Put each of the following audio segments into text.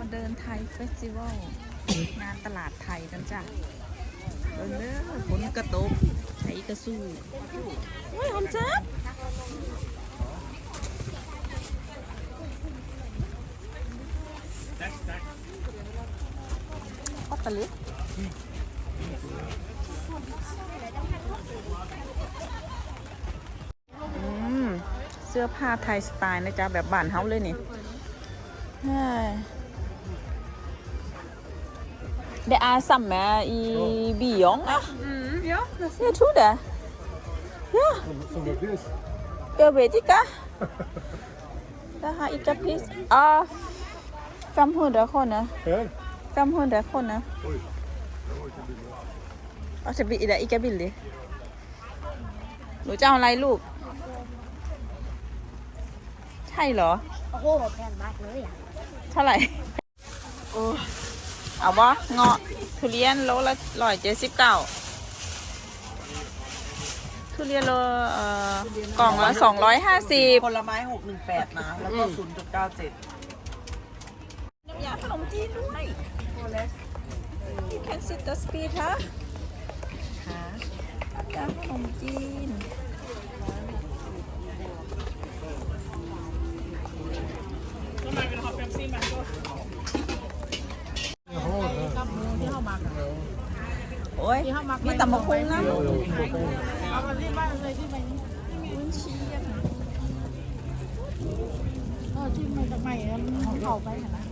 มาเดินไทยเฟสติวัล งานตลาดไทยกันจ้ะเออเด้อฝนกระตกใช้กระสู้โอ้ยหอมจับอตตลิอืมเสื้อผ้าไทยสไตล์นะจ๊ะ แบบบ้านเฮาเลยนี่เฮ้ย Det er samme i Byong, ja. Mm, ja. Jeg tror det. Ja, Som er pris. jeg vet ikke. Det har ikke pris. Ah, 500 kroner. Her. 500 kroner. Oi. Det var ikke billig. Altså, det er ikke billig. หนูจะเอาอะไรลูก ใช่เหรอ โอ้โหแพงมากเลยอะเท่าไหร่ โอ้ เอาวะเงาะทุเรียนโลละร้อยเจ็ดสิบเก้าทุเรียนโลเอ่อกล่องละสองร้อยห้าสิบผลไม้618นะ แล้วก็0.97น้ำยาขนมจีนด้วย You can sit the speed ฮะหาน้ำยาขนมจีน โอ้ยมีตำมะพุงนะเอามาที่บ้านเลยที่ไปนี่วุ้นเชียนเออที่มันจะใหม่มันเผาไปนะ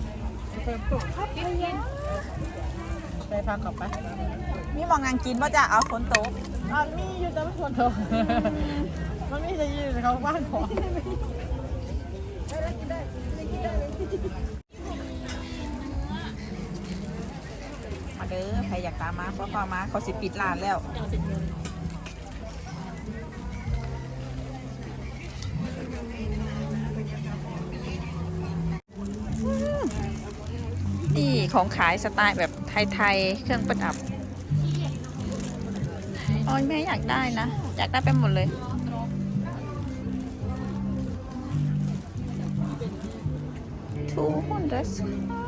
ไปพักกลับไป มีมองงานกินว่าจะเอาคนโต๊ะอ่ามีอยู่แต่ไม่ชวนเธอมันไม่จะยืนเขาบ้านของ้อใครอยากตามมาก็ตอมาเขาสิปิดร้านแล้วนี่ของขายสไตล์แบบไทยๆ เครื่องประดับอ๋อแม่อยากได้นะ อยากได้ไปหมดเลย200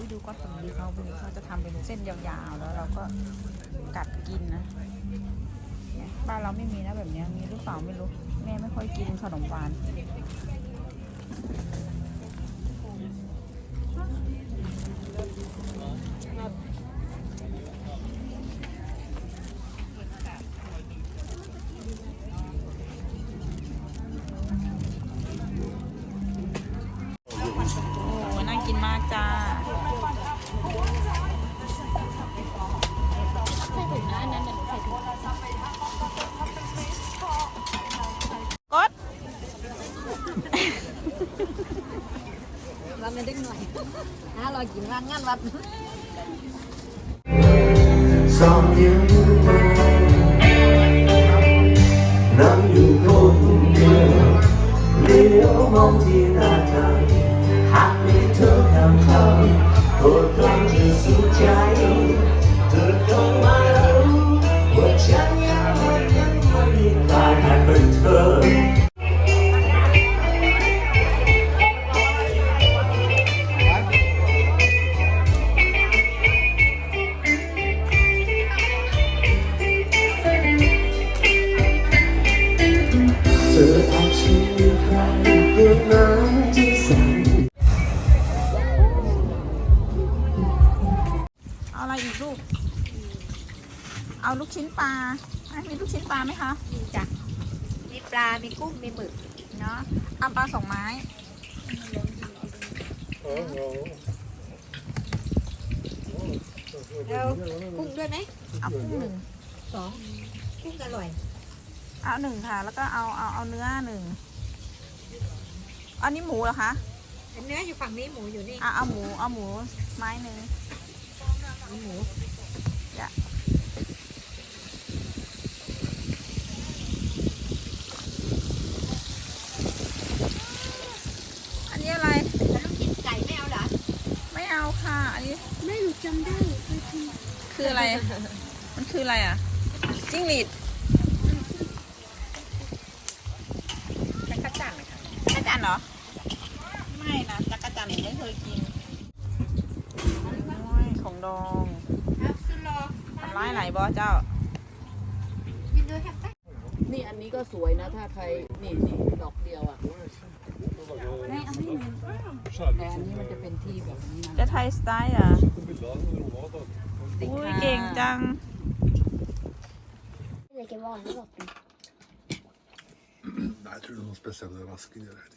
อุ้ยนี่อุ้ยนี่หมวกเหมือนที่ไทยเลยอุ้ยดูก็สมดีเขาเขาจะทำเป็นเส้นยาวๆ แล้วเราก็กัดกินนะบ้านเราไม่มีนะแบบนี้มีหรือเปล่าไม่รู้ แม่ไม่ค่อยกินขนมหวาน นะเรากินงานงานวัดสองนิ้วนั่งอยู่คนเดียวเลี้ยวมองที่หน้าทางหากมีเธอทางเขางโปรดกล้าจะสุดใจ เพื่อน้ำที่ใสเอาอะไรอีกลูก เอาลูกชิ้นปลาอะมีลูกชิ้นปลาไหมคะจ้ะ มีปลา มีกุ้ง มีหมึก เนาะเอาปลาสองไม้แล้วกุ้งด้วยไหมเอากุ้งหนึ่งสองกุ้งอร่อย เอาหนึ่งค่ะ แล้วก็เอาเอาเอาเนื้อหนึ่ง อันนี้หมูเหรอคะเนื้ออยู่ฝั่งนี้หมูอยู่นี่อะเอาหมูเอาหมูไม้หนึ่งหมูจ้ะอันนี้อะไรแล้วลูกกินไก่ไม่เอาเหรอไม่เอาค่ะ อันนี้ไม่หนูจำได้เคยกินคืออะไร มันคืออะไรอะจิ้งหรีด จักรจั่นค่ะ จักรจันทร์เหรอ ไม่นะจักรจันทร์หนูไม่เคยกินโอ้ยของดองครับสุดรอทำร้ายไหนบอเจ้ากินด้วยครับนี่อันนี้ก็สวยนะ ถ้าใคร นี่นี่ดอกเดียวอะไม่เอาไม่มีแต่อันนี้มันจะเป็นที่แบบนี้นะจะไทยสไตล์อะ Det är bra när de har det. อุ้ยเก่งจัง Det kan vara vanligt Nej, jag tror det är någon speciell raskning i det